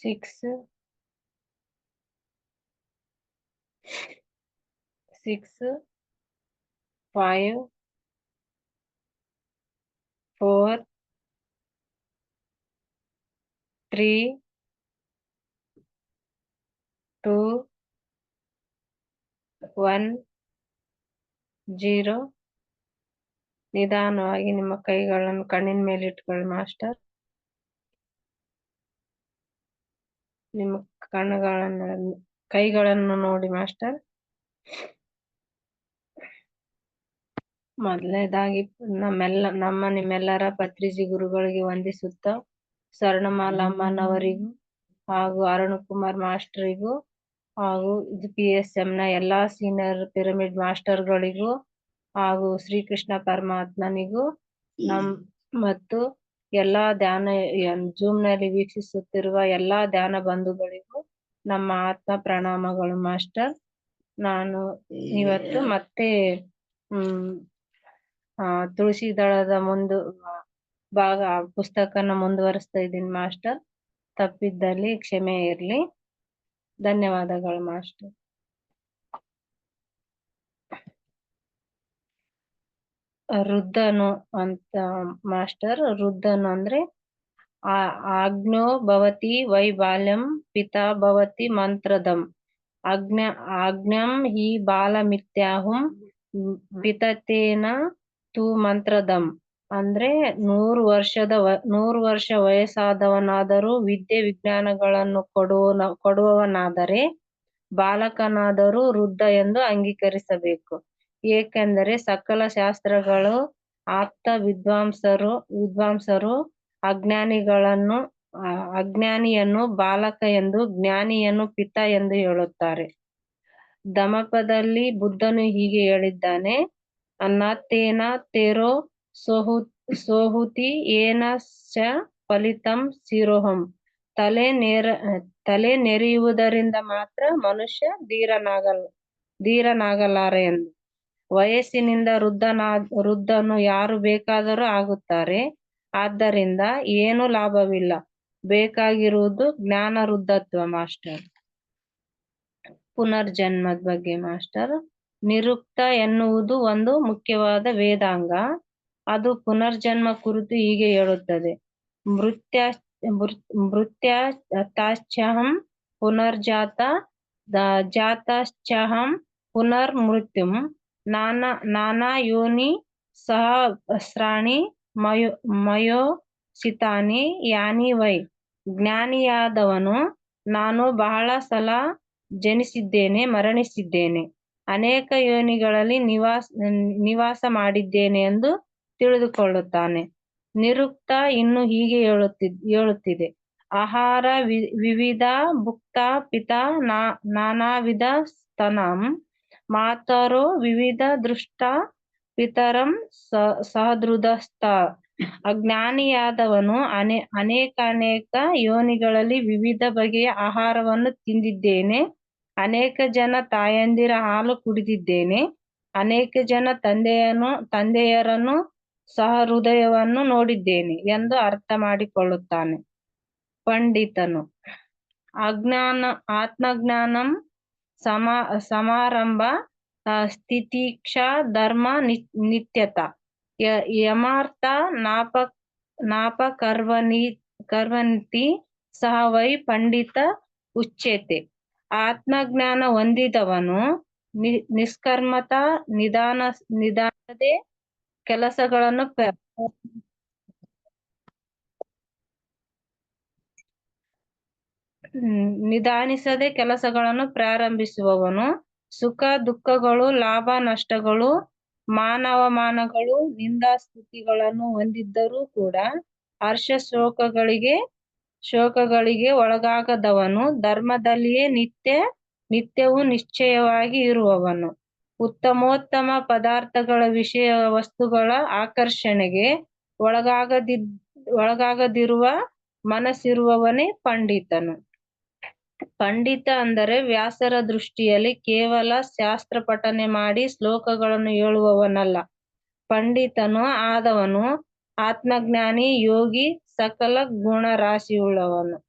six, six, five, four, three, two, one, zero. ನಿಧಾನವಾಗಿ ನಿಮ್ಮ ಕೈಗಳನ್ನು ಕಣ್ಣಿನ ಮೇಲೆ ಇಟ್ಕೊಳ್ಳಿ ಮಾಸ್ಟರ್. ನಿಮ್ಮ ಕಣ್ಣುಗಳನ್ನು, ಕೈಗಳನ್ನು ನೋಡಿ, ಮಾಸ್ಟರ್. ಮೊದಲನೇದಾಗಿ, ನಮ್ಮೆಲ್ಲ, ನಮ್ಮ ನಿಮ್ಮೆಲ್ಲರ ಪತ್ರಿಜಿ ಗುರುಗಳಿಗೆ ವಂದಿಸುತ್ತ ಸ್ವರ್ಣಮಾಲಮ್ಮನವರಿಗೂ ಹಾಗೂ ಅರುಣ್ ಕುಮಾರ್ ಮಾಸ್ಟರಿಗೂ ಹಾಗೂ ಇದು ಪಿ ಎಸ್ ಎಂ ನ ಎಲ್ಲಾ ಸೀನಿಯರ್ ಪಿರಮಿಡ್ ಮಾಸ್ಟರ್ಗಳಿಗೂ ಹಾಗೂ ಶ್ರೀಕೃಷ್ಣ ಪರಮಾತ್ಮನಿಗೂ ನಮ್ ಮತ್ತು ಎಲ್ಲಾ ಧ್ಯಾನ ಜೂಮ್ನಲ್ಲಿ ವೀಕ್ಷಿಸುತ್ತಿರುವ ಎಲ್ಲಾ ಧ್ಯಾನ ಬಂಧುಗಳಿಗೂ ನಮ್ಮ ಆತ್ಮ ಪ್ರಣಾಮಗಳು ಮಾಸ್ಟರ್. ನಾನು ಇವತ್ತು ಮತ್ತೆ ಹ್ಮ್ ಆ ತುಳಸಿ ದಳದ ಮುಂದು ಭಾಗ ಪುಸ್ತಕನ ಮುಂದುವರಿಸ್ತಾ ಇದ್ದೀನಿ ಮಾಸ್ಟರ್. ತಪ್ಪಿದ್ದಲ್ಲಿ ಕ್ಷಮೆ ಇರ್ಲಿ. ಧನ್ಯವಾದಗಳು ಮಾಸ್ಟರ್. ರುದ್ಧನು ಅಂತ ಮಾಸ್ಟರ್ ರುದ್ಧನು ಅಂದ್ರೆ ಆ, ಆಜ್ಞೋ ಭವತಿ ವೈ ಬಾಲ್ಯಂ ಪಿತಾ ಭವತಿ ಮಂತ್ರದಂ. ಅಜ್ಞ ಆಜ್ಞಂ ಹಿ ಬಾಲಮಿತ್ಯಾಹುಂ ಪಿತತೇನ ತು ಮಂತ್ರದಂ. ಅಂದ್ರೆ ನೂರು ವರ್ಷದ ನೂರು ವರ್ಷ ವಯಸ್ಸಾದವನಾದರೂ ವಿದ್ಯೆ ವಿಜ್ಞಾನಗಳನ್ನು ಕೊಡುವ ಕೊಡುವವನಾದರೆ ಬಾಲಕನಾದರೂ ವೃದ್ಧ ಎಂದು ಅಂಗೀಕರಿಸಬೇಕು. ಏಕೆಂದರೆ ಸಕಲ ಶಾಸ್ತ್ರಗಳು ಆಪ್ತ ವಿದ್ವಾಂಸರು ವಿದ್ವಾಂಸರು ಅಜ್ಞಾನಿಗಳನ್ನು ಅಜ್ಞಾನಿಯನ್ನು ಬಾಲಕ ಎಂದು, ಜ್ಞಾನಿಯನ್ನು ಪಿತ ಎಂದು ಹೇಳುತ್ತಾರೆ. ದಮಪದಲ್ಲಿ ಬುದ್ಧನು ಹೀಗೆ ಹೇಳಿದ್ದಾನೆ ಅನ್ನತೇನ ತೇರೋ ಸೋಹು, ಸೋಹುತಿ ಏನ ಫಲಿತಂ ಸಿರೋಹಂ. ತಲೆ ನೇರ, ತಲೆ ನೆರೆಯುವುದರಿಂದ ಮಾತ್ರ ಮನುಷ್ಯ ಧೀರನಾಗಲ್ಲ ಧೀರನಾಗಲಾರ ಎಂದು. ವಯಸ್ಸಿನಿಂದ ವೃದ್ಧನಾ, ವೃದ್ಧನು ಯಾರು ಬೇಕಾದರೂ ಆಗುತ್ತಾರೆ. ಆದ್ದರಿಂದ ಏನು ಲಾಭವಿಲ್ಲ. ಬೇಕಾಗಿರುವುದು ಜ್ಞಾನ ವೃದ್ಧತ್ವ ಮಾಸ್ಟರ್. ಪುನರ್ಜನ್ಮದ ಬಗ್ಗೆ ಮಾಸ್ಟರ್. ನಿರುಕ್ತ ಎನ್ನುವುದು ಒಂದು ಮುಖ್ಯವಾದ ವೇದಾಂಗ. ಅದು ಪುನರ್ಜನ್ಮ ಕುರಿತು ಹೀಗೆ ಹೇಳುತ್ತದೆ. ಮೃತ್ಯ ಮೃತ್ಯ ತಾಶ್ಚಹಂ ಪುನರ್ಜಾತ ಜಾತಶ್ಚಹಂ ಪುನರ್ ಮೃತ್ಯುಂ ನಾನಾ ನಾನಾ ಯೋನಿ ಸಹಸ್ರಾಣಿ ಮಯೋ, ಮಯೋಸಿತಾನಿ ಯಾನಿ ವೈ. ಜ್ಞಾನಿಯಾದವನು ನಾನು ಬಹಳ ಸಲ ಜನಿಸಿದ್ದೇನೆ, ಮರಣಿಸಿದ್ದೇನೆ. ಅನೇಕ ಯೋನಿಗಳಲ್ಲಿ ನಿವಾಸ ನಿವಾಸ ಮಾಡಿದ್ದೇನೆ ಎಂದು ತಿಳಿದುಕೊಳ್ಳುತ್ತಾನೆ. ನಿರುಕ್ತ ಇನ್ನು ಹೀಗೆ ಹೇಳುತ್ತಿ, ಹೇಳುತ್ತಿದೆ. ಆಹಾರ ವಿವಿಧ ಭುಕ್ತ ಪಿತ ನಾನಾ ವಿಧ ಸ್ತನಂ ಮಾತರೋ ವಿವಿಧ ದೃಷ್ಟ ಪಿತರಂ ಸಹದೃಢಸ್ಥ ಅಜ್ಞಾನಿಯಾದವನು ಅನೆ ಅನೇಕ ಅನೇಕ ಯೋನಿಗಳಲ್ಲಿ ವಿವಿಧ ಬಗೆಯ ಆಹಾರವನ್ನು ತಿಂದಿದ್ದೇನೆ. ಅನೇಕ ಜನ ತಾಯಂದಿರ ಹಾಲು ಕುಡಿದಿದ್ದೇನೆ. ಅನೇಕ ಜನ ತಂದೆಯನ್ನು ತಂದೆಯರನ್ನು ಸಹ ಹೃದಯವನ್ನು ನೋಡಿದ್ದೇನೆ ಎಂದು ಅರ್ಥ ಮಾಡಿಕೊಳ್ಳುತ್ತಾನೆ ಪಂಡಿತನು, ಅಜ್ಞಾನ, ಆತ್ಮಜ್ಞಾನಂ ಸಮಾ, ಸಮಾರಂಭ ಸ್ಥಿತಿಕ್ಷಾ, ಧರ್ಮ ನಿತ್ಯತ. ಯಮಾರ್ಥ, ನಾಪ ಕರ್ವನಿ ಕರ್ವಂತಿ ಸಹ ವೈ ಪಂಡಿತ ಉಚ್ಯತೆ ಆತ್ಮಜ್ಞಾನ ಹೊಂದಿದವನು ನಿ, ನಿಷ್ಕರ್ಮತ ನಿಧಾನ, ನಿಧಾನದೇ ಕೆಲಸಗಳನ್ನು ನಿಧಾನಿಸದೆ ಕೆಲಸಗಳನ್ನು ಪ್ರಾರಂಭಿಸುವವನು. ಸುಖ, ದುಃಖಗಳು, ಲಾಭ, ನಷ್ಟಗಳು, ಮಾನವಮಾನಗಳು, ನಿಂದಾಸ್ತುತಿಗಳನ್ನು ಹೊಂದಿದ್ದರೂ ಕೂಡ ಹರ್ಷ ಶೋಕಗಳಿಗೆ ಶೋಕಗಳಿಗೆ ಒಳಗಾಗದವನು. ಧರ್ಮದಲ್ಲಿಯೇ ನಿತ್ಯ, ನಿತ್ಯವೂ ನಿಶ್ಚಯವಾಗಿ ಇರುವವನು. ಉತ್ತಮೋತ್ತಮ ಪದಾರ್ಥಗಳ ವಿಷಯ ವಸ್ತುಗಳ ಆಕರ್ಷಣೆಗೆ ಒಳಗಾಗದಿದ್, ಒಳಗಾಗದಿರುವ ಮನಸ್ಸಿರುವವನೇ ಪಂಡಿತನು. ಪಂಡಿತ ಅಂದರೆ ವ್ಯಾಸರ ದೃಷ್ಟಿಯಲ್ಲಿ ಕೇವಲ ಶಾಸ್ತ್ರ ಪಠನೆ ಮಾಡಿ ಶ್ಲೋಕಗಳನ್ನು ಹೇಳುವವನಲ್ಲ. ಪಂಡಿತನು ಆದವನು, ಆತ್ಮಜ್ಞಾನಿ, ಯೋಗಿ, ಸಕಲ ಗುಣರಾಶಿಯುಳ್ಳವನು.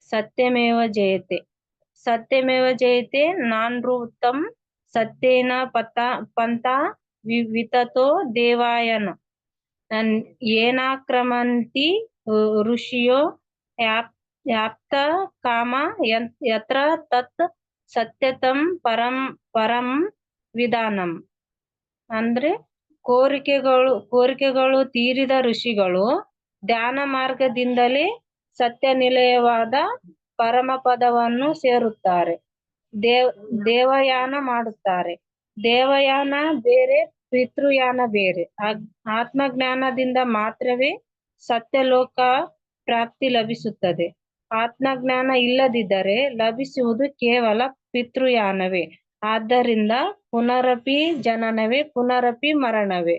ಸತ್ಯಮೇವ ಜಯತೆ. ಸತ್ಯಮೇವ ಜಯತೆ ನಾನೃತಂ ಸತ್ಯೇನ ಪತ ವಿ- ವಿತತೋ ದೇವಾಯನ. ಏನಾಕ್ರಮಂತಿ ಋಷಿಯೋ ಯಾಪ್ ಯಾಪ್ತ ಕಾಮ ಯತ್ರ, ತತ್, ಸತ್ಯತಂ, ಪರಂ ಪರಂ ವಿಧಾನಂ. ಅಂದ್ರೆ ಕೋರಿಕೆಗಳು ಕೋರಿಕೆಗಳು ತೀರಿದ ಋಷಿಗಳು ಧ್ಯಾನ ಮಾರ್ಗದಿಂದಲೇ ಸತ್ಯ ನಿಲಯವಾದ ಪರಮ ಪದವನ್ನು ಸೇರುತ್ತಾರೆ. ದೇವ್, ದೇವಯಾನ ಮಾಡುತ್ತಾರೆ. ದೇವಯಾನ ಬೇರೆ, ಪಿತೃಯಾನ ಬೇರೆ. ಆತ್ಮಜ್ಞಾನದಿಂದ ಮಾತ್ರವೇ ಸತ್ಯಲೋಕ ಪ್ರಾಪ್ತಿ ಲಭಿಸುತ್ತದೆ. ಆತ್ಮಜ್ಞಾನ ಇಲ್ಲದಿದ್ದರೆ ಲಭಿಸುವುದು ಕೇವಲ ಪಿತೃಯಾನವೇ. ಆದ್ದರಿಂದ ಪುನರಪಿ ಜನನವೇ, ಪುನರಪಿ ಮರಣವೇ.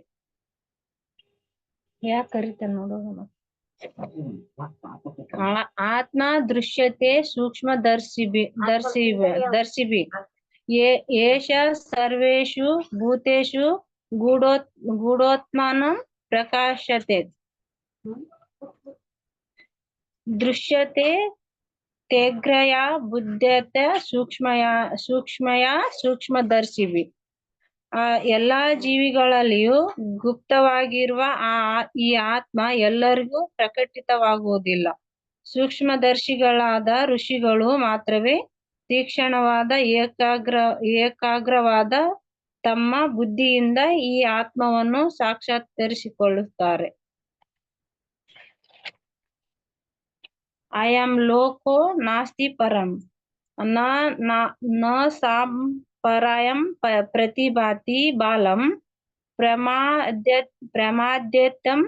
ಯಾಕರಿತ ನೋಡೋಣ ಆತ್ಮ ದೃಶ್ಯತೆ ಸೂಕ್ಷ್ಮ ದರ್ಶಿಬಿ ದರ್ಶಿಬಿ. ದರ್ಶಿಬಿ ಏಷ ಸರ್ವೇಷು ಭೂತೇಷು ಗೂಢೋತ್, ಗೂಢೋತ್ಮಾನ ಪ್ರಕಾಶತೆ. ದೃಶ್ಯತೆ ತೇಗ್ರಯ ಬುದ್ಧತೆ ಸೂಕ್ಷ್ಮಯ ಸೂಕ್ಷ್ಮಯ ಸೂಕ್ಷ್ಮದರ್ಶಿವಿ. ಆ ಎಲ್ಲಾ ಜೀವಿಗಳಲ್ಲಿಯೂ ಗುಪ್ತವಾಗಿರುವ ಆ ಈ ಆತ್ಮ ಎಲ್ಲರಿಗೂ ಪ್ರಕಟಿತವಾಗುವುದಿಲ್ಲ. ಸೂಕ್ಷ್ಮದರ್ಶಿಗಳಾದ ಋಷಿಗಳು ಮಾತ್ರವೇ ತೀಕ್ಷ್ಣವಾದ ಏಕಾಗ್ರ, ಏಕಾಗ್ರವಾದ ತಮ್ಮ ಬುದ್ಧಿಯಿಂದ ಈ ಆತ್ಮವನ್ನು ಸಾಕ್ಷಾತ್ಕರಿಸಿಕೊಳ್ಳುತ್ತಾರೆ. ಅಯಂ ಲೋಕೋ ನಾಸ್ತಿ ಪರಂ ನ ನ- ನ ಸಾಂ ಪರಾಯಂ ಪ- ಪ್ರತಿಭಾತಿ ಬಾಲಂ ಪ್ರಮಾದ್ಯ ಪ್ರಮಾದ್ಯತಂ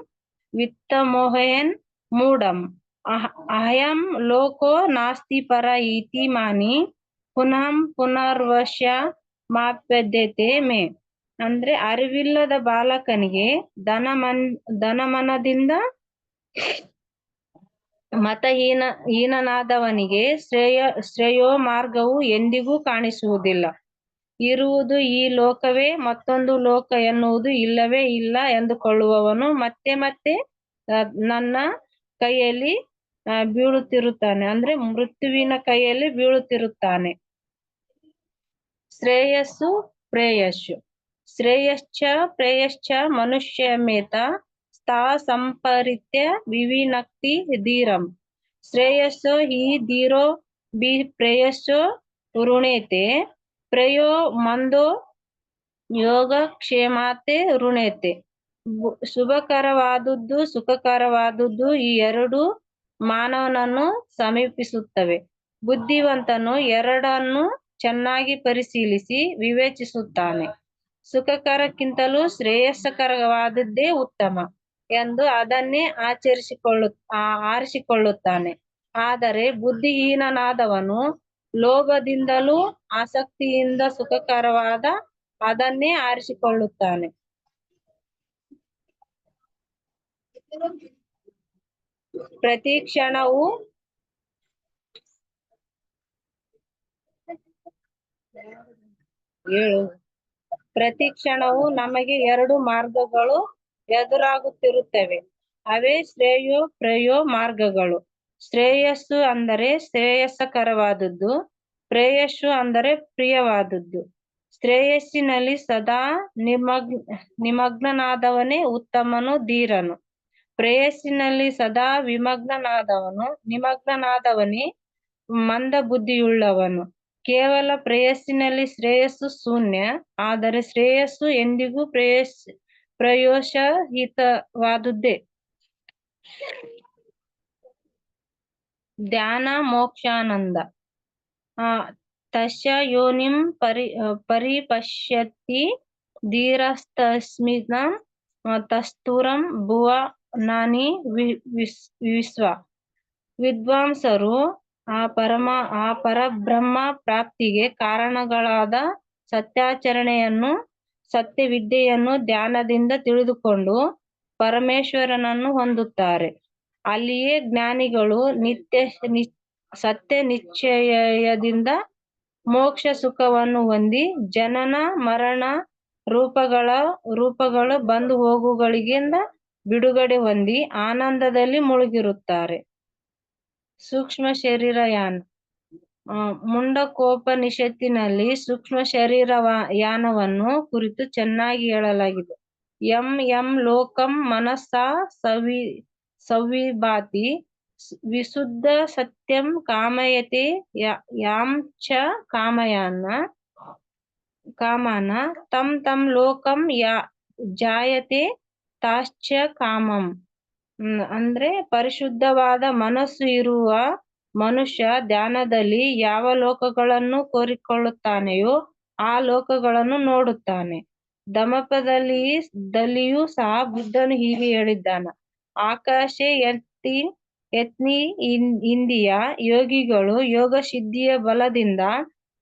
ವಿತ್ತಮೋಹಯನ್ ಮೂಢಂ ಅಹ- ಅಯಂ ಲೋಕೋ ನಾಸ್ತಿ ಪರ ಇತಿ ಮಾನಿ ಪುನಃ ಪುನರ್ವಶ ಮಾಪ್ಯದ್ಯತೆ ಮೇ ಅಂದ್ರೆ ಅರಿವಿಲ್ಲದ ಬಾಲಕನಿಗೆ ಧನಮನ್ ಧನಮನದಿಂದ ಮತಹೀನ ಹೀನನಾದವನಿಗೆ ಶ್ರೇಯ ಶ್ರೇಯೋ ಮಾರ್ಗವು ಎಂದಿಗೂ ಕಾಣಿಸುವುದಿಲ್ಲ. ಇರುವುದು ಈ ಲೋಕವೇ, ಮತ್ತೊಂದು ಲೋಕ ಎನ್ನುವುದು ಇಲ್ಲವೇ ಇಲ್ಲ ಎಂದುಕೊಳ್ಳುವವನು ಮತ್ತೆ ಮತ್ತೆ ನನ್ನ ಕೈಯಲ್ಲಿ ಬೀಳುತ್ತಿರುತ್ತಾನೆ. ಅಂದ್ರೆ ಮೃತ್ಯುವಿನ ಕೈಯಲ್ಲಿ ಬೀಳುತ್ತಿರುತ್ತಾನೆ. ಶ್ರೇಯಸ್ಸು ಪ್ರೇಯಸ್ಸು. ಶ್ರೇಯಶ್ಚ ಪ್ರೇಯಶ್ಚ ಮನುಷ್ಯಮೇತ ಸ್ಥಾ ಸಂಪರಿತ್ಯ ವಿವಿನಕ್ತಿ ಧೀರಂ ಶ್ರೇಯಸ್ಸೋ ಹಿ ಧೀರೋ ಬಿ ಪ್ರೇಯಸ್ಸೋ ಋಣೇತೆ. ಪ್ರಯೋ ಮಂದೋ ಯೋಗ ಕ್ಷೇಮಾತೆ ಋಣೇತೆ. ಶುಭಕರವಾದದ್ದು, ಸುಖಕರವಾದದ್ದು ಈ ಎರಡು ಮಾನವನನ್ನು ಸಮೀಪಿಸುತ್ತವೆ. ಬುದ್ಧಿವಂತನು ಎರಡನ್ನು ಚೆನ್ನಾಗಿ ಪರಿಶೀಲಿಸಿ ವಿವೇಚಿಸುತ್ತಾನೆ. ಸುಖಕರಕ್ಕಿಂತಲೂ ಶ್ರೇಯಸ್ಸಕರವಾದದ್ದೇ ಉತ್ತಮ. ಎಂದು ಅದನ್ನೇ ಆಚರಿಸಿಕೊಳ್ಳು ಆರಿಸಿಕೊಳ್ಳುತ್ತಾನೆ. ಆದರೆ ಬುದ್ಧಿಹೀನನಾದವನು ಲೋಭದಿಂದಲೂ ಆಸಕ್ತಿಯಿಂದ ಸುಖಕರವಾದ ಅದನ್ನೇ ಆರಿಸಿಕೊಳ್ಳುತ್ತಾನೆ. ಪ್ರತಿ ಕ್ಷಣವೂ ಏಳು. ಪ್ರತಿ ಕ್ಷಣವೂ ನಮಗೆ ಎರಡು ಮಾರ್ಗಗಳು ಎದುರಾಗುತ್ತಿರುತ್ತವೆ. ಅವೇ ಶ್ರೇಯೋ ಪ್ರೇಯೋ ಮಾರ್ಗಗಳು. ಶ್ರೇಯಸ್ಸು ಅಂದರೆ ಶ್ರೇಯಸ್ಸಕರವಾದದ್ದು, ಪ್ರೇಯಸ್ಸು ಅಂದರೆ ಪ್ರಿಯವಾದದ್ದು. ಶ್ರೇಯಸ್ಸಿನಲ್ಲಿ ಸದಾ ನಿಮಗ್, ನಿಮಗ್ನನಾದವನೇ ಉತ್ತಮನು, ಧೀರನು. ಪ್ರೇಯಸ್ಸಿನಲ್ಲಿ ಸದಾ ವಿಮಗ್ನನಾದವನು, ನಿಮಗ್ನನಾದವನೇ ಮಂದ ಬುದ್ಧಿಯುಳ್ಳವನು ಕೇವಲ ಪ್ರೇಯಸ್ಸಿನಲ್ಲಿ ಶ್ರೇಯಸ್ಸು ಶೂನ್ಯ, ಆದರೆ ಶ್ರೇಯಸ್ಸು ಎಂದಿಗೂ ಪ್ರೇಯಸ್ ಪ್ರಯೋಷಹಿತವಾದುದೇ ಧ್ಯಾನ ಮೋಕ್ಷಾನಂದ. ಆ, ತಸ್ಯ ಯೋನಿಂ ಪರಿ ಪರಿಪಶ್ಯತಿ ಧೀರಸ್ತಸ್ಮಿನ ತಸ್ತುರಂ ಭುವನಾನಿ ವಿ- ವಿಸ್- ವಿಶ್ವ. ವಿದ್ವಾಂಸರು ಆ ಪರಮ, ಆ ಪರಬ್ರಹ್ಮ ಪ್ರಾಪ್ತಿಗೆ ಕಾರಣಗಳಾದ ಸತ್ಯಾಚರಣೆಯನ್ನು ಸತ್ಯವಿದ್ಯೆಯನ್ನು ಧ್ಯಾನದಿಂದ ತಿಳಿದುಕೊಂಡು ಪರಮೇಶ್ವರನನ್ನು ಹೊಂದುತ್ತಾರೆ. ಅಲ್ಲಿಯೇ ಜ್ಞಾನಿಗಳು ನಿತ್ಯ ನಿ- ಸತ್ಯ ನಿಶ್ಚಯದಿಂದ ಮೋಕ್ಷ ಸುಖವನ್ನು ಹೊಂದಿ ಜನನ ಮರಣ ರೂಪಗಳ ರೂಪಗಳು ಬಂದು ಹೋಗುಗಳಿಗಿಂದ ಬಿಡುಗಡೆ ಹೊಂದಿ ಆನಂದದಲ್ಲಿ ಮುಳುಗಿರುತ್ತಾರೆ. ಸೂಕ್ಷ್ಮ ಶರೀರ ಯಾನ ಆ, ಮುಂಡಕೋಪನಿಷತ್ತಿನಲ್ಲಿ ಸೂಕ್ಷ್ಮ ಶರೀರ ಯಾನವನ್ನು ಕುರಿತು ಚೆನ್ನಾಗಿ ಹೇಳಲಾಗಿದೆ. ಎಂ ಎಂ ಲೋಕಂ ಮನಸ್ಸಾ ಸವಿ, ಸವಿಭಾತಿ ವಿಶುದ್ಧ ಸತ್ಯಂ ಕಾಮಯತೆ ಯಾ- ಚ ಕಾಮಯಾನ, ಕಾಮನ ತಂ ತಂ ಲೋಕಂ ಯಾ, ಜಾಯತೆ ತಾಶ್ಚ ಕಾಮಂ. ಅಂದ್ರೆ ಪರಿಶುದ್ಧವಾದ ಮನಸ್ಸು ಇರುವ ಮನುಷ್ಯ ಧ್ಯಾನದಲ್ಲಿ ಯಾವ ಲೋಕಗಳನ್ನು ಕೋರಿಕೊಳ್ಳುತ್ತಾನೆಯೋ ಆ ಲೋಕಗಳನ್ನು ನೋಡುತ್ತಾನೆ. ದಮಪದಲ್ಲಿ ದಲ್ಲಿಯೂ ಸಹ ಬುದ್ಧನು ಹೀಗೆ ಹೇಳಿದ್ದಾನ, ಆಕಾಶ ಎತ್ತಿ ಯತ್ನಿ ಇಂದಿಯ ಯೋಗಿಗಳು ಯೋಗ ಸಿದ್ಧಿಯ ಬಲದಿಂದ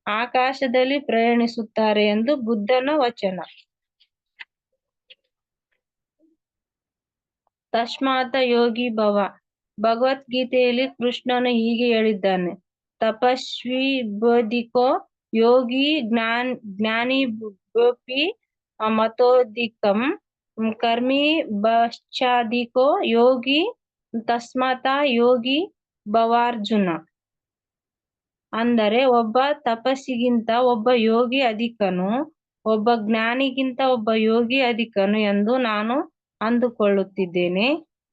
ಆಕಾಶದಲ್ಲಿ ಪ್ರಯಾಣಿಸುತ್ತಾರೆ ಎಂದು ಬುದ್ಧನ ವಚನ. ತಸ್ಮಾತ ಯೋಗಿ ಭವ ಭಗವದ್ಗೀತೆಯಲ್ಲಿ ಕೃಷ್ಣನು ಹೀಗೆ ಹೇಳಿದ್ದಾನೆ ತಪಸ್ವಿ ಬೋಧಿಕೋ ಯೋಗಿ ಜ್ಞಾನ್, ಜ್ಞಾನಿ ಗೋಪಿ ಮತೋದಿಕಂ ಕರ್ಮಿ ಬಶ್ಚಾದಿಕೋ ಯೋಗಿ, ತಸ್ಮಾತ ಯೋಗಿ ಭವಾರ್ಜುನ. ಅಂದರೆ ಒಬ್ಬ ತಪಸ್ಸಿಗಿಂತ ಒಬ್ಬ ಯೋಗಿ ಅಧಿಕನು, ಒಬ್ಬ ಜ್ಞಾನಿಗಿಂತ ಒಬ್ಬ ಯೋಗಿ ಅಧಿಕನು ಎಂದು ನಾನು ಅಂದುಕೊಳ್ಳುತ್ತಿದ್ದೇನೆ.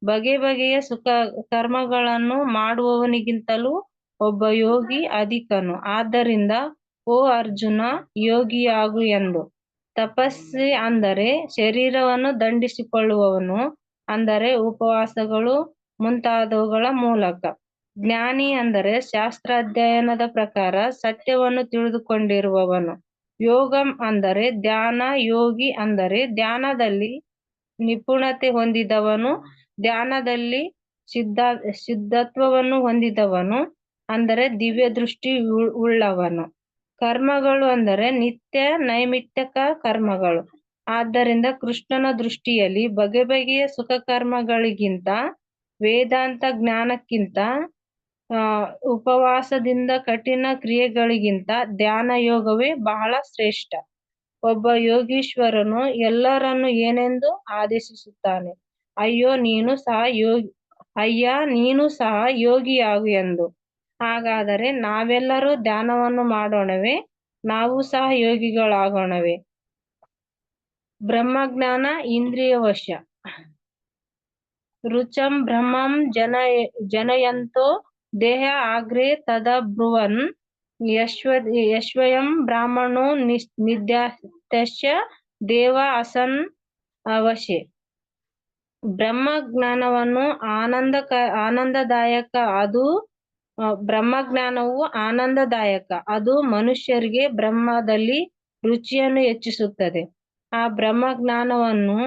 ಬಗೆ ಬಗೆಯ ಸುಖ ಕರ್ಮಗಳನ್ನು ಮಾಡುವವನಿಗಿಂತಲೂ ಒಬ್ಬ ಯೋಗಿ ಅಧಿಕನು. ಆದ್ದರಿಂದ, ಓ ಅರ್ಜುನ, ಯೋಗಿಯಾಗು ಎಂದು. ತಪಸ್ಸಿ ಅಂದರೆ ಶರೀರವನ್ನು ದಂಡಿಸಿಕೊಳ್ಳುವವನು, ಅಂದರೆ ಉಪವಾಸಗಳು ಮುಂತಾದವುಗಳ ಮೂಲಕ. ಜ್ಞಾನಿ ಅಂದರೆ ಶಾಸ್ತ್ರ ಅಧ್ಯಯನದ ಪ್ರಕಾರ ಸತ್ಯವನ್ನು ತಿಳಿದುಕೊಂಡಿರುವವನು. ಯೋಗಂ ಅಂದರೆ ಧ್ಯಾನ, ಯೋಗಿ ಅಂದರೆ ಧ್ಯಾನದಲ್ಲಿ ನಿಪುಣತೆ ಹೊಂದಿದವನು ಧ್ಯಾನದಲ್ಲಿ ಸಿದ್ಧ, ಸಿದ್ಧತ್ವವನ್ನು ಹೊಂದಿದವನು, ಅಂದರೆ ದಿವ್ಯ ದೃಷ್ಟಿ ಉಳ್- ಉಳ್ಳವನು. ಕರ್ಮಗಳು ಅಂದರೆ ನಿತ್ಯ ನೈಮಿತ್ತಕ ಕರ್ಮಗಳು. ಆದ್ದರಿಂದ ಕೃಷ್ಣನ ದೃಷ್ಟಿಯಲ್ಲಿ ಬಗೆ ಬಗೆಯ ಸುಖ ಕರ್ಮಗಳಿಗಿಂತ ವೇದಾಂತ ಜ್ಞಾನಕ್ಕಿಂತ ಉಪವಾಸದಿಂದ ಕಠಿಣ ಕ್ರಿಯೆಗಳಿಗಿಂತ ಧ್ಯಾನ ಯೋಗವೇ ಬಹಳ ಶ್ರೇಷ್ಠ. ಒಬ್ಬ ಯೋಗೀಶ್ವರನು ಎಲ್ಲರನ್ನು ಏನೆಂದು ಆದೇಶಿಸುತ್ತಾನೆ? ಅಯ್ಯೋ, ನೀನು ಸಹ ಯೋಗಿ ಅಯ್ಯ, ನೀನು ಸಹ ಯೋಗಿಯಾಗು ಎಂದು. ಹಾಗಾದರೆ ನಾವೆಲ್ಲರೂ ಧ್ಯಾನವನ್ನು ಮಾಡೋಣವೇ? ನಾವು ಸಹ ಯೋಗಿಗಳಾಗೋಣವೇ? ಬ್ರಹ್ಮಜ್ಞಾನ ಇಂದ್ರಿಯ ವಶ ರುಚಂ ಬ್ರಹ್ಮಂ ಜನ, ಜನಯಂತೋ ದೇಹ ಆಗ್ರೆ ತದ ಬ್ರುವನ್ ಯಶ್ವ ಯಶ್ವಯಂ ಬ್ರಾಹ್ಮಣೋ ನಿಸ್ ನಿದ್ಯಾತ್ಯಶ್ಚ ದೇವ ಅಸನ್ ಅವಶೆ ಬ್ರಹ್ಮ ಜ್ಞಾನವನ್ನು ಆನಂದಕ, ಆನಂದದಾಯಕ, ಅದು ಬ್ರಹ್ಮ ಜ್ಞಾನವು ಆನಂದದಾಯಕ, ಅದು ಮನುಷ್ಯರಿಗೆ ಬ್ರಹ್ಮದಲ್ಲಿ ರುಚಿಯನ್ನು ಹೆಚ್ಚಿಸುತ್ತದೆ. ಆ ಬ್ರಹ್ಮಜ್ಞಾನವನ್ನು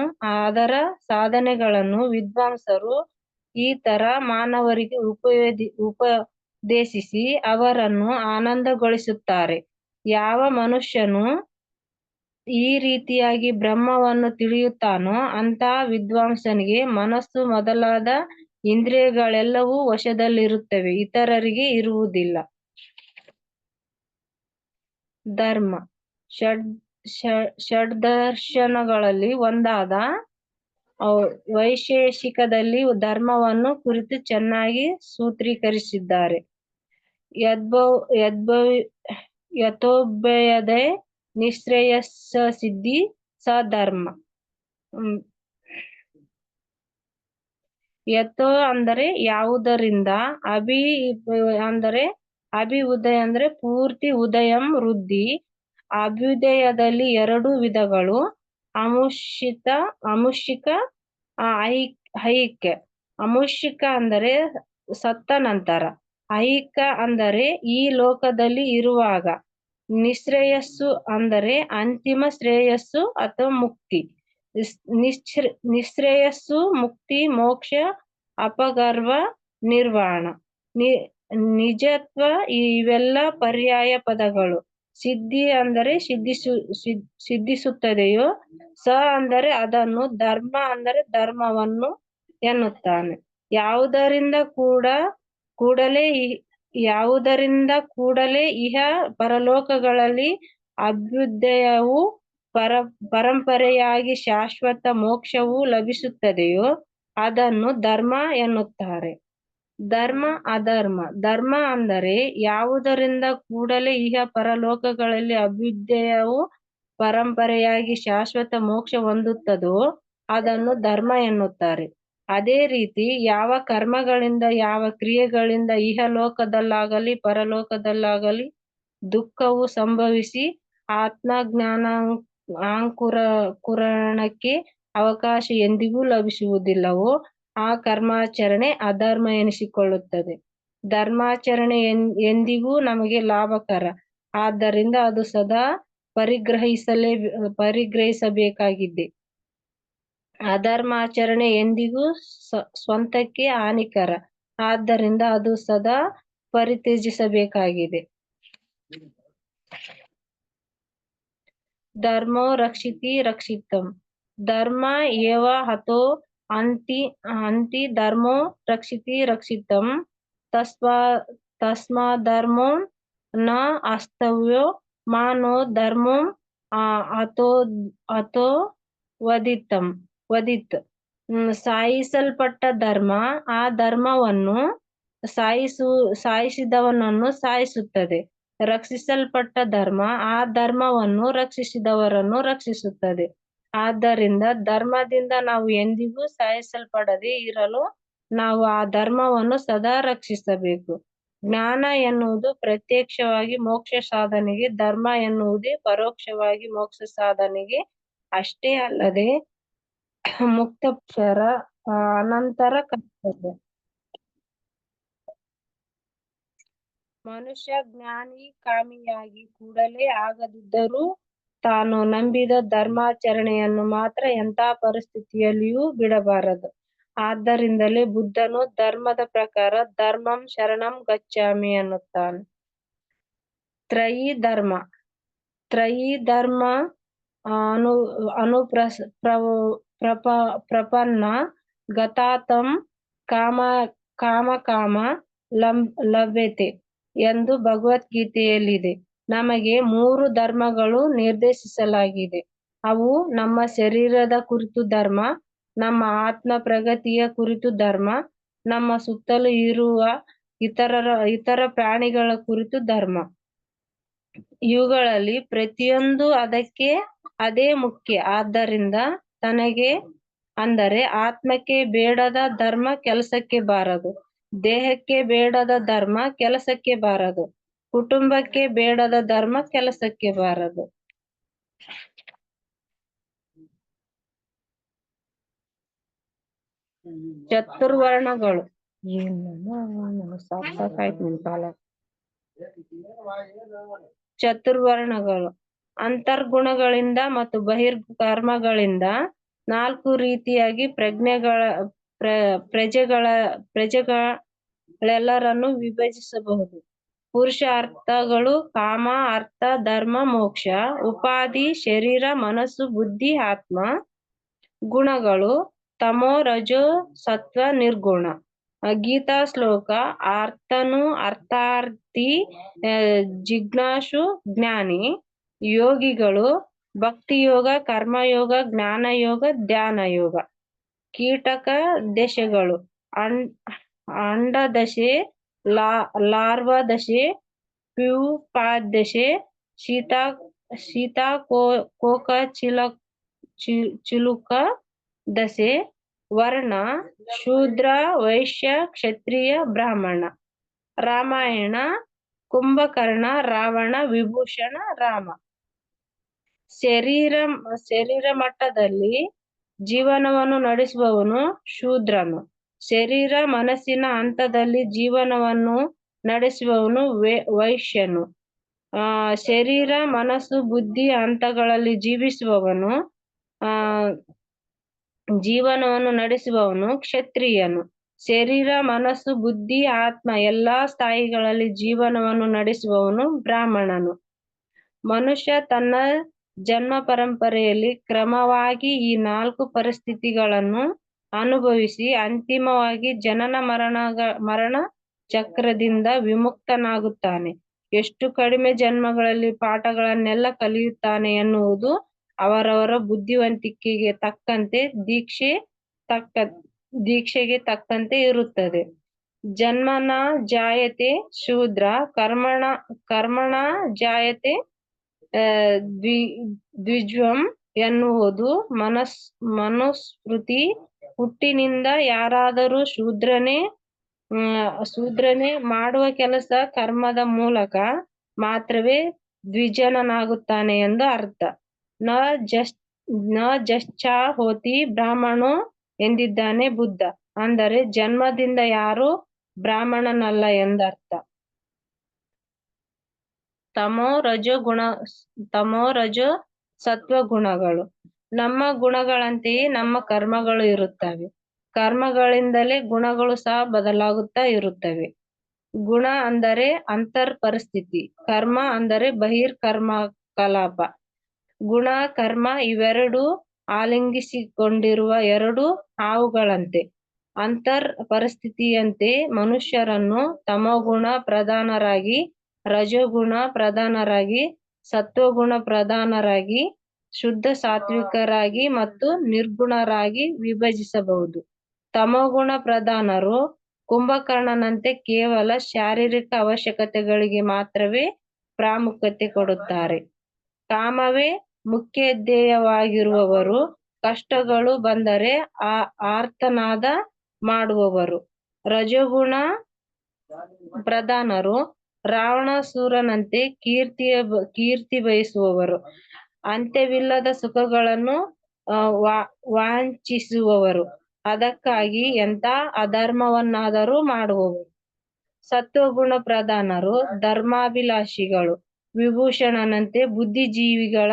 ಅದರ ಸಾಧನೆಗಳನ್ನು ವಿದ್ವಾಂಸರು ಈ ತರ ಮಾನವರಿಗೆ ಉಪಯೋಗಿ ಉಪದೇಶಿಸಿ ಅವರನ್ನು ಆನಂದಗೊಳಿಸುತ್ತಾರೆ. ಯಾವ ಮನುಷ್ಯನು ಈ ರೀತಿಯಾಗಿ ಬ್ರಹ್ಮವನ್ನು ತಿಳಿಯುತ್ತಾನೋ ಅಂತ ವಿದ್ವಾಂಸನಿಗೆ ಮನಸ್ಸು ಮೊದಲಾದ ಇಂದ್ರಿಯಗಳೆಲ್ಲವೂ ವಶದಲ್ಲಿರುತ್ತವೆ, ಇತರರಿಗೆ ಇರುವುದಿಲ್ಲ. ಧರ್ಮ. ಷಡ್ ಷಡ್ದರ್ಶನಗಳಲ್ಲಿ ಒಂದಾದ ವೈಶೇಷಿಕದಲ್ಲಿ ಧರ್ಮವನ್ನು ಕುರಿತು ಚೆನ್ನಾಗಿ ಸೂತ್ರೀಕರಿಸಿದ್ದಾರೆ. ಯದ್ಭವ ಯದ್ಭವ ಯಥೋಭಯದೆ ನಿಶ್ರೇಯಸ್ಸ ಸಿದ್ಧಿ ಧರ್ಮ. ಯಥೋ ಅಂದರೆ ಯಾವುದರಿಂದ? ಅಭಿ ಅಂದರೆ ಅಭಿ ಉದಯ ಅಂದ್ರೆ ಪೂರ್ತಿ ಉದಯಂ ವೃದ್ಧಿ. ಅಭ್ಯುದಯದಲ್ಲಿ ಎರಡು ವಿಧಗಳು, ಅಮುಷಿತ, ಅಮುಷಿಕ ಐಕ್ಯ. ಅಮುಷಿಕ ಅಂದರೆ ಸತ್ತ ನಂತರ ಐಕ ಅಂದರೆ ಈ ಲೋಕದಲ್ಲಿ ಇರುವಾಗ. ನಿಶ್ರೇಯಸ್ಸು ಅಂದರೆ ಅಂತಿಮ ಶ್ರೇಯಸ್ಸು ಅಥವಾ ಮುಕ್ತಿ. ನಿಶ್ಚ್- ನಿಶ್ರೇಯಸ್ಸು, ಮುಕ್ತಿ, ಮೋಕ್ಷ, ಅಪಗರ್ವ, ನಿರ್ವಾಣ. ನಿ, ನಿಜತ್ವ ಇವೆಲ್ಲ ಪರ್ಯಾಯ ಪದಗಳು. ಸಿದ್ಧಿ ಅಂದರೆ ಸಿದ್ಧಿಸು, ಸಿದ್- ಸಿದ್ಧಿಸುತ್ತದೆಯೋ, ಸ ಅಂದರೆ ಅದನ್ನು ಧರ್ಮ ಅಂದರೆ ಧರ್ಮವನ್ನು ಎನ್ನುತ್ತಾನೆ. ಯಾವುದರಿಂದ ಕೂಡ ಕೂಡಲೇ ಯಾವುದರಿಂದ ಕೂಡಲೇ ಇಹ ಪರಲೋಕಗಳಲ್ಲಿ ಅಭ್ಯುದಯವು ಪರ, ಪರಂಪರೆಯಾಗಿ ಶಾಶ್ವತ ಮೋಕ್ಷವು ಲಭಿಸುತ್ತದೆಯೋ ಅದನ್ನು ಧರ್ಮ ಎನ್ನುತ್ತಾರೆ. ಧರ್ಮ ಅಧರ್ಮ. ಧರ್ಮ ಅಂದರೆ ಯಾವುದರಿಂದ ಕೂಡಲೇ ಇಹ ಪರಲೋಕಗಳಲ್ಲಿ ಅಭ್ಯುದಯವು ಪರಂಪರೆಯಾಗಿ ಶಾಶ್ವತ ಮೋಕ್ಷ ಹೊಂದುತ್ತದೋ ಅದನ್ನು ಧರ್ಮ ಎನ್ನುತ್ತಾರೆ. ಅದೇ ರೀತಿ ಯಾವ ಕರ್ಮಗಳಿಂದ, ಯಾವ ಕ್ರಿಯೆಗಳಿಂದ ಇಹಲೋಕದಲ್ಲಾಗಲಿ, ಪರಲೋಕದಲ್ಲಾಗಲಿ ದುಃಖವು ಸಂಭವಿಸಿ ಆತ್ಮಜ್ಞಾನ ಅಂಕುರ ಕುರಣಕ್ಕೆ ಅವಕಾಶ ಎಂದಿಗೂ ಲಭಿಸುವುದಿಲ್ಲವೋ, ಆ ಕರ್ಮಾಚರಣೆ ಅಧರ್ಮ ಎನಿಸಿಕೊಳ್ಳುತ್ತದೆ. ಧರ್ಮಾಚರಣೆ ಎಂದಿಗೂ ನಮಗೆ ಲಾಭಕರ. ಆದ್ದರಿಂದ ಅದು ಸದಾ ಪರಿಗ್ರಹಿಸಲೇ, ಪರಿಗ್ರಹಿಸಬೇಕಾಗಿದೆ. ಅಧರ್ಮಾಚರಣೆ ಎಂದಿಗೂ ಸ್ವಂತಕ್ಕೆ ಹಾನಿಕರ. ಆದ್ದರಿಂದ ಅದು ಸದಾ ಪರಿತ್ಯಜಿಸಬೇಕಾಗಿದೆ. ಧರ್ಮೋ ರಕ್ಷಿತಿ ರಕ್ಷಿತಂ. ಧರ್ಮ ಏವ ಹತೋ ಅಂತಿ ಅಂತಿ ಧರ್ಮೋ ರಕ್ಷಿತಿ ರಕ್ಷಿತಂ. ತಸ್ಮಾ ಧರ್ಮೋ ನ ಅಸ್ತವ್ಯೋ ಮಾನೋ ಧರ್ಮೋ ಹತೋ ಹತೋ ವದಿತಂ. ಹ್ಮ್, ಸಾಯಿಸಲ್ಪಟ್ಟ ಧರ್ಮ ಆ ಧರ್ಮವನ್ನು ಸಾಯಿಸು ಸಾಯಿಸಿದವನನ್ನು ಸಾಯಿಸುತ್ತದೆ. ರಕ್ಷಿಸಲ್ಪಟ್ಟ ಧರ್ಮ ಆ ಧರ್ಮವನ್ನು ರಕ್ಷಿಸಿದವರನ್ನು ರಕ್ಷಿಸುತ್ತದೆ. ಆದ್ದರಿಂದ ಧರ್ಮದಿಂದ ನಾವು ಎಂದಿಗೂ ಸಾಯಿಸಲ್ಪಡದೆ ಇರಲು ನಾವು ಆ ಧರ್ಮವನ್ನು ಸದಾ ರಕ್ಷಿಸಬೇಕು. ಜ್ಞಾನ ಎನ್ನುವುದು ಪ್ರತ್ಯಕ್ಷವಾಗಿ ಮೋಕ್ಷ ಸಾಧನೆಗೆ ಧರ್ಮ ಎನ್ನುವುದೇ ಪರೋಕ್ಷವಾಗಿ ಮೋಕ್ಷ ಸಾಧನೆಗೆ ಅಷ್ಟೇ ಅಲ್ಲದೆ ಮುಕ್ತಪಕ್ಷರ ಆ, ಅನಂತರ ಕರ್ತವ್ಯ. ಮನುಷ್ಯ ಜ್ಞಾನಿ ಕಾಮಿಯಾಗಿ ಕೂಡಲೇ ಆಗದಿದ್ದರೂ ತಾನು ನಂಬಿದ ಧರ್ಮಾಚರಣೆಯನ್ನು ಮಾತ್ರ ಎಂಥ ಪರಿಸ್ಥಿತಿಯಲ್ಲಿಯೂ ಬಿಡಬಾರದು. ಆದ್ದರಿಂದಲೇ ಬುದ್ಧನು ಧರ್ಮದ ಪ್ರಕಾರ ಧರ್ಮಂ ಶರಣಂ ಗಚ್ಚಾಮಿ ಅನ್ನುತ್ತಾನೆ ತ್ರಯಿ ಧರ್ಮ. ತ್ರಯಿ ಧರ್ಮ ಅನು ಅನುಪ್ರಸ್ ಪ್ರವ- ಪ್ರಪ, ಪ್ರಪನ್ನ, ಗತಾತಂ, ಕಾಮ ಕಾಮ ಕಾಮ ಲಭ್ಯತೆ ಎಂದು ಭಗವದ್ಗೀತೆಯಲ್ಲಿದೆ. ನಮಗೆ ಮೂರು ಧರ್ಮಗಳು ನಿರ್ದೇಶಿಸಲಾಗಿದೆ. ಅವು ನಮ್ಮ ಶರೀರದ ಕುರಿತು ಧರ್ಮ, ನಮ್ಮ ಆತ್ಮ ಪ್ರಗತಿಯ ಕುರಿತು ಧರ್ಮ, ನಮ್ಮ ಸುತ್ತಲೂ ಇರುವ ಇತರರ, ಇತರ ಪ್ರಾಣಿಗಳ ಕುರಿತು ಧರ್ಮ. ಇವುಗಳಲ್ಲಿ ಪ್ರತಿಯೊಂದು ಅದಕ್ಕೆ ಅದೇ ಮುಖ್ಯ. ಆದ್ದರಿಂದ ತನಗೆ ಅಂದರೆ ಆತ್ಮಕ್ಕೆ ಬೇಡದ ಧರ್ಮ ಕೆಲಸಕ್ಕೆ ಬಾರದು. ದೇಹಕ್ಕೆ ಬೇಡದ ಧರ್ಮ ಕೆಲಸಕ್ಕೆ ಬಾರದು. ಕುಟುಂಬಕ್ಕೆ ಬೇಡದ ಧರ್ಮ ಕೆಲಸಕ್ಕೆ ಬಾರದು. ಚತುರ್ವರ್ಣಗಳು. ಚತುರ್ವರ್ಣಗಳು. ಅಂತರ್ಗುಣಗಳಿಂದ ಮತ್ತು ಬಹಿರ್ಕರ್ಮಗಳಿಂದ ನಾಲ್ಕು ರೀತಿಯಾಗಿ ಪ್ರಜ್ಞೆಗಳ, ಪ್ರ, ಪ್ರಜೆಗಳ ಪ್ರಜೆಗಳೆಲ್ಲರನ್ನು ವಿಭಜಿಸಬಹುದು. ಪುರುಷ ಅರ್ಥಗಳು ಕಾಮ, ಅರ್ಥ, ಧರ್ಮ, ಮೋಕ್ಷ, ಉಪಾಧಿ, ಶರೀರ, ಮನಸ್ಸು, ಬುದ್ಧಿ, ಆತ್ಮ, ಗುಣಗಳು, ತಮೋ, ರಜೋ, ಸತ್ವ, ನಿರ್ಗುಣ. ಗೀತಾ ಶ್ಲೋಕ ಅರ್ಥನು ಅರ್ಥಾರ್ಥಿ ಜಿಜ್ಞಾಸು, ಜ್ಞಾನಿ. ಯೋಗಿಗಳು ಭಕ್ತಿ ಯೋಗ ಕರ್ಮಯೋಗ ಜ್ಞಾನ ಯೋಗ ಧ್ಯಾನ ಯೋಗ ಕೀಟಕ ದಶೆಗಳು. ಅಂ ಅಂಡ ದಶೆ ಲಾ, ಲಾರ್ವ ದಶೆ, ಪ್ಯೂಪಾದಶೆ, ಶೀತಾ ಶೀತಾ ಕೋ, ಕೋಕ ಚಿಲ ಚಿಲುಕ ದಶೆ, ವರ್ಣ, ಶೂದ್ರ, ವೈಶ್ಯ, ಕ್ಷತ್ರಿಯ, ಬ್ರಾಹ್ಮಣ. ರಾಮಾಯಣ, ಕುಂಭಕರ್ಣ, ರಾವಣ, ವಿಭೂಷಣ, ರಾಮ. ಶರೀರ ಶರೀರ ಮಟ್ಟದಲ್ಲಿ ಜೀವನವನ್ನು ನಡೆಸುವವನು ಶೂದ್ರನು. ಶರೀರ ಮನಸ್ಸಿನ ಹಂತದಲ್ಲಿ ಜೀವನವನ್ನು ನಡೆಸುವವನು ವೇ- ವೈಶ್ಯನು. ಆ, ಶರೀರ, ಮನಸ್ಸು, ಬುದ್ಧಿ ಹಂತಗಳಲ್ಲಿ ಜೀವಿಸುವವನು, ಆ, ಜೀವನವನ್ನು ನಡೆಸುವವನು ಕ್ಷತ್ರಿಯನು. ಶರೀರ, ಮನಸ್ಸು, ಬುದ್ಧಿ, ಆತ್ಮ ಎಲ್ಲಾ ಸ್ಥಾಯಿಗಳಲ್ಲಿ ಜೀವನವನ್ನು ನಡೆಸುವವನು ಬ್ರಾಹ್ಮಣನು. ಮನುಷ್ಯ ತನ್ನ ಜನ್ಮ ಪರಂಪರೆಯಲ್ಲಿ ಕ್ರಮವಾಗಿ ಈ ನಾಲ್ಕು ಪರಿಸ್ಥಿತಿಗಳನ್ನು ಅನುಭವಿಸಿ ಅಂತಿಮವಾಗಿ ಜನನ ಮರಣ ಮರಣ ಚಕ್ರದಿಂದ ವಿಮುಕ್ತನಾಗುತ್ತಾನೆ. ಎಷ್ಟು ಕಡಿಮೆ ಜನ್ಮಗಳಲ್ಲಿ ಪಾಠಗಳನ್ನೆಲ್ಲ ಕಲಿಯುತ್ತಾನೆ ಎನ್ನುವುದು ಅವರವರ ಬುದ್ಧಿವಂತಿಕೆಗೆ ತಕ್ಕಂತೆ ದೀಕ್ಷೆ ತಕ್ಕ, ದೀಕ್ಷೆಗೆ ತಕ್ಕಂತೆ ಇರುತ್ತದೆ. ಜನ್ಮನ ಜಾಯತೆ ಶೂದ್ರ, ಕರ್ಮಣ ಕರ್ಮಣ ಜಾಯತೆ ದ್ವಿ ದ್ವಿಜ್ವಂ ಎನ್ನುವುದು ಮನಸ್ ಮನುಸ್ಮೃತಿ ಹುಟ್ಟಿನಿಂದ ಯಾರಾದರೂ ಶೂದ್ರನೇ ಶೂದ್ರನೇ ಮಾಡುವ ಕೆಲಸ ಕರ್ಮದ ಮೂಲಕ ಮಾತ್ರವೇ ದ್ವಿಜನನಾಗುತ್ತಾನೆ ಎಂದು ಅರ್ಥ. ನ ಜಸ್ನ ಜಶ್ಚಾ ಹೋತಿ ಬ್ರಾಹ್ಮಣೋ ಎಂದಿದ್ದಾನೆ ಬುದ್ಧ. ಅಂದರೆ ಜನ್ಮದಿಂದ ಯಾರು ಬ್ರಾಹ್ಮಣನಲ್ಲ ಎಂದರ್ಥ. ತಮೋ ರಜೋ ಗುಣ, ತಮೋ ರಜೋ ಸತ್ವ ಗುಣಗಳು. ನಮ್ಮ ಗುಣಗಳಂತೆಯೇ ನಮ್ಮ ಕರ್ಮಗಳು ಇರುತ್ತವೆ. ಕರ್ಮಗಳಿಂದಲೇ ಗುಣಗಳು ಸಹ ಬದಲಾಗುತ್ತಾ ಇರುತ್ತವೆ. ಗುಣ ಅಂದರೆ ಅಂತರ್ ಪರಿಸ್ಥಿತಿ, ಕರ್ಮ ಅಂದರೆ ಬಹಿರ್ ಕರ್ಮ ಕಲಾಪ. ಗುಣ, ಕರ್ಮ ಇವೆರಡು ಆಲಿಂಗಿಸಿಕೊಂಡಿರುವ ಎರಡು ಹಾವುಗಳಂತೆ. ಅಂತರ್ ಪರಿಸ್ಥಿತಿಯಂತೆ ಮನುಷ್ಯರನ್ನು ತಮೋಗುಣ ಪ್ರಧಾನರಾಗಿ ರಜೋಗುಣ ಪ್ರಧಾನರಾಗಿ, ಸತ್ವಗುಣ ಪ್ರಧಾನರಾಗಿ, ಶುದ್ಧ ಸಾತ್ವಿಕರಾಗಿ ಮತ್ತು ನಿರ್ಗುಣರಾಗಿ ವಿಭಜಿಸಬಹುದು. ತಮೋಗುಣ ಪ್ರಧಾನರು ಕುಂಭಕರ್ಣನಂತೆ ಕೇವಲ ಶಾರೀರಿಕ ಅವಶ್ಯಕತೆಗಳಿಗೆ ಮಾತ್ರವೇ ಪ್ರಾಮುಖ್ಯತೆ ಕೊಡುತ್ತಾರೆ. ಕಾಮವೇ ಮುಖ್ಯ ಧ್ಯೇಯವಾಗಿರುವವರು, ಕಷ್ಟಗಳು ಬಂದರೆ ಆ ಆರ್ತನಾದ ಮಾಡುವವರು. ರಜೋಗುಣ ಪ್ರಧಾನರು ರಾವಣಾಸುರನಂತೆ ಕೀರ್ತಿಯ ಕೀರ್ತಿ ಬಯಸುವವರು. ಅಂತ್ಯವಿಲ್ಲದ ಸುಖಗಳನ್ನು ವಾ- ವಾಂಛಿಸುವವರು. ಅದಕ್ಕಾಗಿ ಎಂತ ಅಧರ್ಮವನ್ನಾದರೂ ಮಾಡುವವರು. ಸತ್ವಗುಣ ಪ್ರಧಾನರು, ಧರ್ಮಾಭಿಲಾಷಿಗಳು, ವಿಭೂಷಣನಂತೆ ಬುದ್ಧಿಜೀವಿಗಳ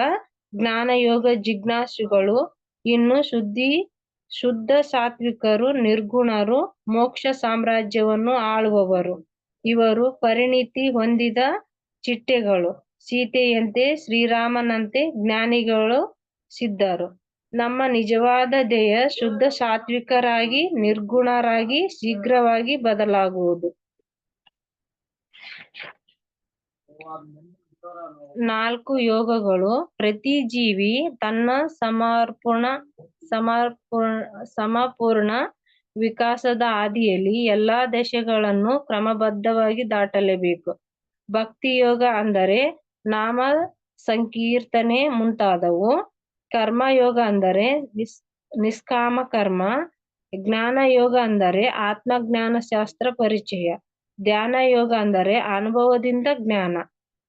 ಜ್ಞಾನಯೋಗ ಜಿಜ್ಞಾಸುಗಳು. ಇನ್ನು ಶುದ್ಧಿ, ಶುದ್ಧ ಸಾತ್ವಿಕರು, ನಿರ್ಗುಣರು, ಮೋಕ್ಷ ಸಾಮ್ರಾಜ್ಯವನ್ನು ಆಳುವವರು. ಇವರು ಪರಿಣಿತಿ ಹೊಂದಿದ ಚಿಟ್ಟೆಗಳು. ಸೀತೆಯಂತೆ ಶ್ರೀರಾಮನಂತೆ ಜ್ಞಾನಿಗಳು ಸಿದ್ಧರು. ನಮ್ಮ ನಿಜವಾದ ದೇಹ ಶುದ್ಧ ಸಾತ್ವಿಕರಾಗಿ, ನಿರ್ಗುಣರಾಗಿ, ಶೀಘ್ರವಾಗಿ ಬದಲಾಗುವುದು. ನಾಲ್ಕು ಯೋಗಗಳು. ಪ್ರತಿ ಜೀವಿ ತನ್ನ ಸಮರ್ಪಣ, ಸಮರ್ಪ, ಸಮಪೂರ್ಣ ವಿಕಾಸದ ಹಾದಿಯಲ್ಲಿ ಎಲ್ಲಾ ದಶೆಗಳನ್ನು ಕ್ರಮಬದ್ಧವಾಗಿ ದಾಟಲೇಬೇಕು. ಭಕ್ತಿ ಯೋಗ ಅಂದರೆ ನಾಮ ಸಂಕೀರ್ತನೆ ಮುಂತಾದವು. ಕರ್ಮಯೋಗ ಅಂದರೆ ನಿಸ್, ನಿಷ್ಕಾಮ ಕರ್ಮ. ಜ್ಞಾನ ಯೋಗ ಅಂದರೆ ಆತ್ಮಜ್ಞಾನ ಶಾಸ್ತ್ರ ಪರಿಚಯ. ಧ್ಯಾನ ಯೋಗ ಅಂದರೆ ಅನುಭವದಿಂದ ಜ್ಞಾನ.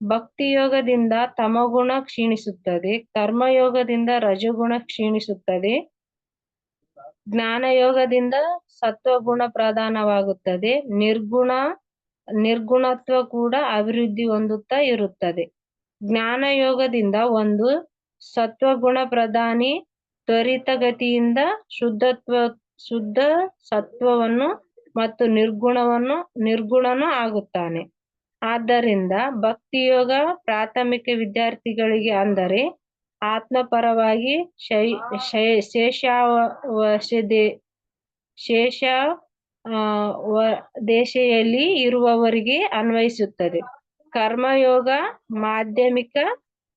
ಭಕ್ತಿ ಯೋಗದಿಂದ ತಮಗುಣ ಕ್ಷೀಣಿಸುತ್ತದೆ. ಕರ್ಮಯೋಗದಿಂದ ರಜಗುಣ ಕ್ಷೀಣಿಸುತ್ತದೆ. ಜ್ಞಾನ ಯೋಗದಿಂದ ಸತ್ವಗುಣ ಪ್ರಧಾನವಾಗುತ್ತದೆ. ನಿರ್ಗುಣ, ನಿರ್ಗುಣತ್ವ ಕೂಡ ಅಭಿವೃದ್ಧಿ ಹೊಂದುತ್ತಾ ಇರುತ್ತದೆ. ಜ್ಞಾನ ಯೋಗದಿಂದ ಒಂದು ಸತ್ವಗುಣ ಪ್ರಧಾನಿ ತ್ವರಿತಗತಿಯಿಂದ ಶುದ್ಧತ್ವ, ಶುದ್ಧ ಸತ್ವವನ್ನು ಮತ್ತು ನಿರ್ಗುಣವನ್ನು, ನಿರ್ಗುಣನೂ ಆಗುತ್ತಾನೆ. ಆದ್ದರಿಂದ ಭಕ್ತಿಯೋಗ ಪ್ರಾಥಮಿಕ ವಿದ್ಯಾರ್ಥಿಗಳಿಗೆ ಅಂದರೆ ಆತ್ಮಪರವಾಗಿ ಶೈ ಶೈ- ಶೇಷಾವಶದೆ ಶೇಷ ದೇಶೆಯಲ್ಲಿ ಇರುವವರಿಗೆ ಅನ್ವಯಿಸುತ್ತದೆ. ಕರ್ಮಯೋಗ ಮಾಧ್ಯಮಿಕ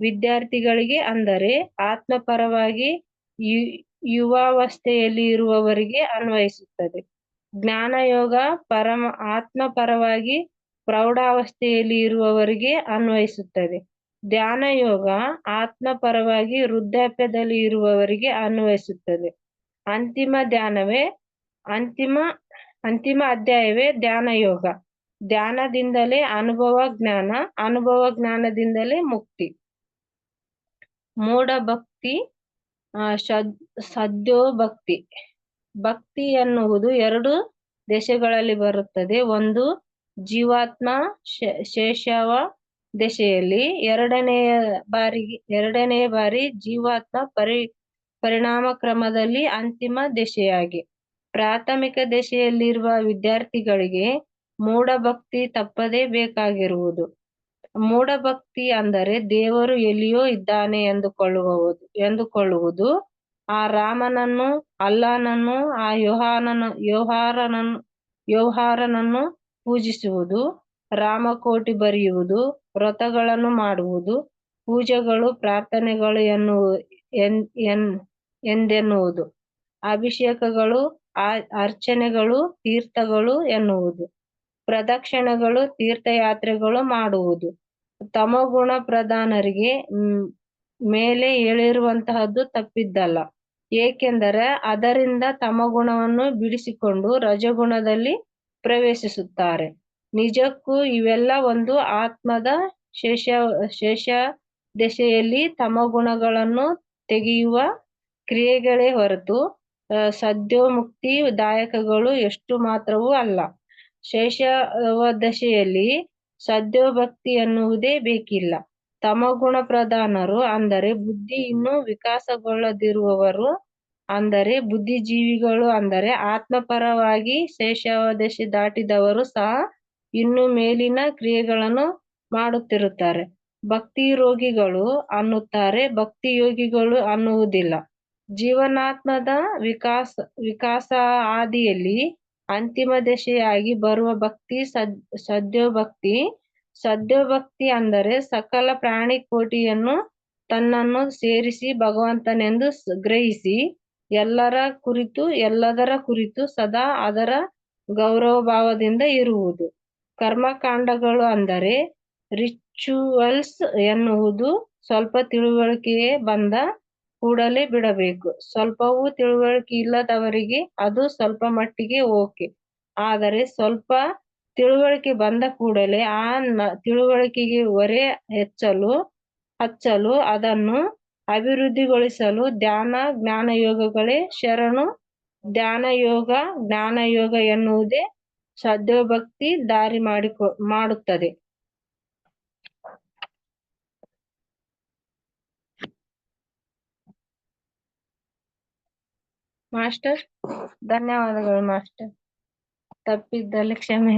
ವಿದ್ಯಾರ್ಥಿಗಳಿಗೆ ಅಂದರೆ ಆತ್ಮಪರವಾಗಿ ಯು- ಯುವಾವಸ್ಥೆಯಲ್ಲಿ ಇರುವವರಿಗೆ ಅನ್ವಯಿಸುತ್ತದೆ. ಜ್ಞಾನಯೋಗ ಪರಮ ಆತ್ಮಪರವಾಗಿ ಪ್ರೌಢಾವಸ್ಥೆಯಲ್ಲಿ ಇರುವವರಿಗೆ ಅನ್ವಯಿಸುತ್ತದೆ. ಧ್ಯಾನ ಯೋಗ ಆತ್ಮಪರವಾಗಿ ವೃದ್ಧಾಪ್ಯದಲ್ಲಿ ಇರುವವರಿಗೆ ಅನ್ವಯಿಸುತ್ತದೆ. ಅಂತಿಮ ಧ್ಯಾನವೇ, ಅಂತಿಮ ಅಂತಿಮ ಅಧ್ಯಾಯವೇ ಧ್ಯಾನ ಯೋಗ ಧ್ಯಾನದಿಂದಲೇ ಅನುಭವ ಜ್ಞಾನ, ಅನುಭವ ಜ್ಞಾನದಿಂದಲೇ ಮುಕ್ತಿ. ಮೂಢ ಭಕ್ತಿ ಸದ್ಯೋ ಭಕ್ತಿ ಭಕ್ತಿ ಎನ್ನುವುದು ಎರಡು ದೇಶಗಳಲ್ಲಿ ಬರುತ್ತದೆ. ಒಂದು, ಜೀವಾತ್ಮ ಶೇಷವ ದಶೆಯಲ್ಲಿ ಎರಡನೆಯ ಬಾರಿ ಎರಡನೆಯ ಬಾರಿ ಜೀವಾತ್ಮ ಪರಿ ಪರಿಣಾಮ ಕ್ರಮದಲ್ಲಿ ಅಂತಿಮ ದಿಶೆಯಾಗಿ. ಪ್ರಾಥಮಿಕ ದೆಸೆಯಲ್ಲಿರುವ ವಿದ್ಯಾರ್ಥಿಗಳಿಗೆ ಮೂಢಭಕ್ತಿ ತಪ್ಪದೇ ಬೇಕಾಗಿರುವುದು. ಮೂಢಭಕ್ತಿ ಅಂದರೆ ದೇವರು ಎಲ್ಲಿಯೋ ಇದ್ದಾನೆ ಎಂದುಕೊಳ್ಳುವುದು ಎಂದುಕೊಳ್ಳುವುದು. ಆ ರಾಮನನ್ನು, ಅಲ್ಲಾನನ್ನು, ಆ ಯೋಹಾನನ, ಯೋಹಾರನನ್ನು ಯೋಹಾರನನ್ನು ಪೂಜಿಸುವುದು, ರಾಮಕೋಟಿ ಬರೆಯುವುದು ವ್ರತಗಳನ್ನು ಮಾಡುವುದು, ಪೂಜೆಗಳು, ಪ್ರಾರ್ಥನೆಗಳು ಎನ್ನು, ಎನ್ ಎನ್, ಎಂದೆನ್ನುವುದು. ಅಭಿಷೇಕಗಳು ಅರ್ಚನೆಗಳು, ತೀರ್ಥಗಳು ಎನ್ನುವುದು. ಪ್ರದಕ್ಷಿಣೆಗಳು, ತೀರ್ಥಯಾತ್ರೆಗಳು ಮಾಡುವುದು. ತಮಗುಣ ಪ್ರಧಾನರಿಗೆ ಮೇಲೆ ಹೇಳಿರುವಂತಹದ್ದು ತಪ್ಪಿದ್ದಲ್ಲ. ಏಕೆಂದರೆ ಅದರಿಂದ ತಮಗುಣವನ್ನು ಬಿಡಿಸಿಕೊಂಡು ರಜಗುಣದಲ್ಲಿ ಪ್ರವೇಶಿಸುತ್ತಾರೆ. ನಿಜಕ್ಕೂ ಇವೆಲ್ಲ ಒಂದು ಆತ್ಮದ ಶೇಷ ಶೇಷ ದಶೆಯಲ್ಲಿ ತಮಗುಣಗಳನ್ನು ತೆಗೆಯುವ ಕ್ರಿಯೆಗಳೇ ಹೊರತು ಸದ್ಯೋ ಸದ್ಯೋಮುಕ್ತಿ ದಾಯಕಗಳು ಎಷ್ಟು ಮಾತ್ರವೂ ಅಲ್ಲ. ಶೇಷವ ದಶೆಯಲ್ಲಿ ಸದ್ಯೋಭಕ್ತಿ ಎನ್ನುವುದೇ ಬೇಕಿಲ್ಲ. ತಮಗುಣ ಪ್ರಧಾನರು ಅಂದರೆ ಬುದ್ಧಿ ಇನ್ನೂ ವಿಕಾಸಗೊಳ್ಳದಿರುವವರು ಅಂದರೆ ಬುದ್ಧಿಜೀವಿಗಳು ಅಂದರೆ ಆತ್ಮಪರವಾಗಿ ಶೇಷಾವದಶಿ ದಾಟಿದವರು ಸಹ ಇನ್ನು ಮೇಲಿನ ಕ್ರಿಯೆಗಳನ್ನು ಮಾಡುತ್ತಿರುತ್ತಾರೆ. ಭಕ್ತಿ ರೋಗಿಗಳು ಅನ್ನುತ್ತಾರೆ. ಭಕ್ತಿ ಯೋಗಿಗಳು ಅನ್ನುವುದಿಲ್ಲ. ಜೀವನಾತ್ಮದ ವಿಕಾಸ ವಿಕಾಸ ಆದಿಯಲ್ಲಿ ಅಂತಿಮ ದಶೆಯಾಗಿ ಬರುವ ಭಕ್ತಿ ಸದ್, ಸದ್ಯೋಭಕ್ತಿ ಸದ್ಯೋಭಕ್ತಿ ಅಂದರೆ ಸಕಲ ಪ್ರಾಣಿ ಕೋಟಿಯನ್ನು ತನ್ನನ್ನು ಸೇರಿಸಿ ಭಗವಂತನೆಂದು ಗ್ರಹಿಸಿ ಎಲ್ಲರ ಕುರಿತು, ಎಲ್ಲದರ ಕುರಿತು ಸದಾ ಅದರ ಗೌರವ ಭಾವದಿಂದ ಇರುವುದು. ಕರ್ಮಕಾಂಡಗಳು ಅಂದರೆ ರಿಚುವಲ್ಸ್ ಎನ್ನುವುದು ಸ್ವಲ್ಪ ತಿಳುವಳಿಕೆಯೇ ಬಂದ ಕೂಡಲೇ ಬಿಡಬೇಕು. ಸ್ವಲ್ಪವೂ ತಿಳುವಳಿಕೆ ಇಲ್ಲದವರಿಗೆ ಅದು ಸ್ವಲ್ಪ ಮಟ್ಟಿಗೆ ಓಕೆ. ಆದರೆ ಸ್ವಲ್ಪ ತಿಳುವಳಿಕೆ ಬಂದ ಕೂಡಲೇ ಆ ತಿಳುವಳಿಕೆಗೆ ಹೊರೆ ಹೆಚ್ಚಲು, ಹಚ್ಚಲು, ಅದನ್ನು ಅಭಿವೃದ್ಧಿಗೊಳಿಸಲು ಧ್ಯಾನ, ಜ್ಞಾನಯೋಗಗಳೇ ಶರಣು. ಧ್ಯಾನ ಯೋಗ ಜ್ಞಾನಯೋಗ ಎನ್ನುವುದೇ ಸದ್ಯೋಭಕ್ತಿ ದಾರಿ ಮಾಡಿಕೊ ಮಾಡುತ್ತದೆ. ಮಾಸ್ಟರ್ ಧನ್ಯವಾದಗಳು ಮಾಸ್ಟರ್. ತಪ್ಪಿದ್ದಲ್ಲಿ ಕ್ಷಮೆ